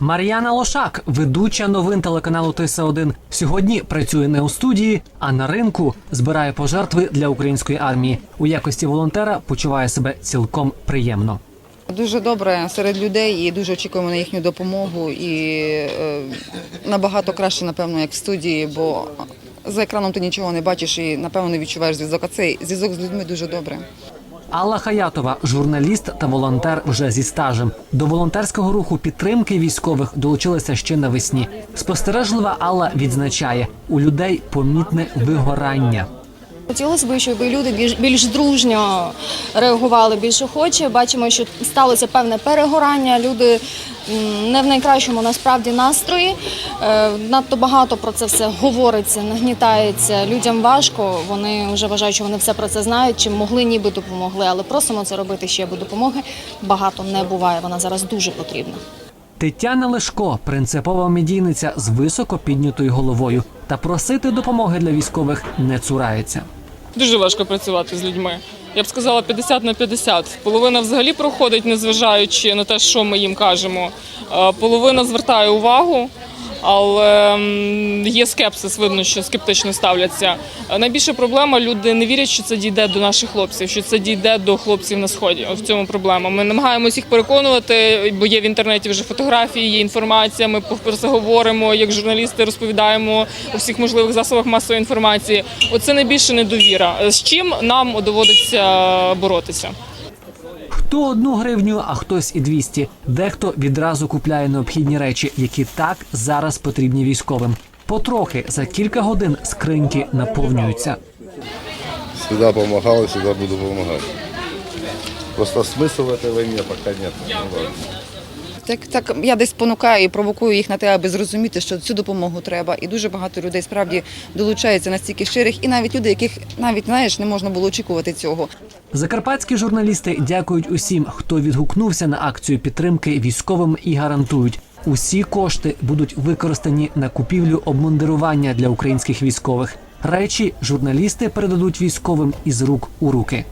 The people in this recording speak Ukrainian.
Мар'яна Лошак, ведуча новин телеканалу ТС1, сьогодні працює не у студії, а на ринку збирає пожертви для української армії. У якості волонтера почуває себе цілком приємно. Дуже добре серед людей і дуже очікуємо на їхню допомогу. І е, набагато краще, напевно, як в студії, бо за екраном ти нічого не бачиш і напевно не відчуваєш зв'язок. А цей зв'язок з людьми дуже добре. Алла Хаятова, журналіст та волонтер вже зі стажем. До волонтерського руху підтримки військових долучилася ще навесні. Спостережлива Алла відзначає у людей помітне вигорання. Хотілося б, щоб люди більш дружньо реагували, більш охоче. Бачимо, що сталося певне перегорання. Люди не в найкращому насправді настрої. Е, Надто багато про це все говориться, нагнітається. Людям важко. Вони вже вважають, що вони все про це знають. Чим могли, ніби допомогли. Але просимо це робити ще, бо допомоги багато не буває. Вона зараз дуже потрібна. Тетяна Лешко, принципова медійниця з високо піднятою головою, та просити допомоги для військових не цурається. Дуже важко працювати з людьми. Я б сказала 50 на 50. Половина взагалі проходить, незважаючи на те, що ми їм кажемо. Е, Половина звертає увагу, але є скепсис, видно, що скептично ставляться. Найбільша проблема люди не вірять, що це дійде до наших хлопців, що це дійде до хлопців на сході. В цьому проблема. Ми намагаємось їх переконувати, бо є в інтернеті вже фотографії, є інформація. Ми про це говоримо. Як журналісти розповідаємо у всіх можливих засобах масової інформації. Оце найбільше недовіра. З чим нам доводиться боротися. Хто одну гривню, а хтось і 200. Дехто відразу купляє необхідні речі, які так зараз потрібні військовим. Потрохи за кілька годин скриньки наповнюються. Сюди допомагали, сюди буду допомагати. Просто смысла в этой войне пока нет. Так, так я десь спонукаю і провокую їх на те, аби зрозуміти, що цю допомогу треба. І дуже багато людей справді долучаються настільки щирих, і навіть люди, яких навіть знаєш, не можна було очікувати цього. Закарпатські журналісти дякують усім, хто відгукнувся на акцію підтримки військовим і гарантують, усі кошти будуть використані на купівлю обмундирування для українських військових. Речі журналісти передадуть військовим із рук у руки.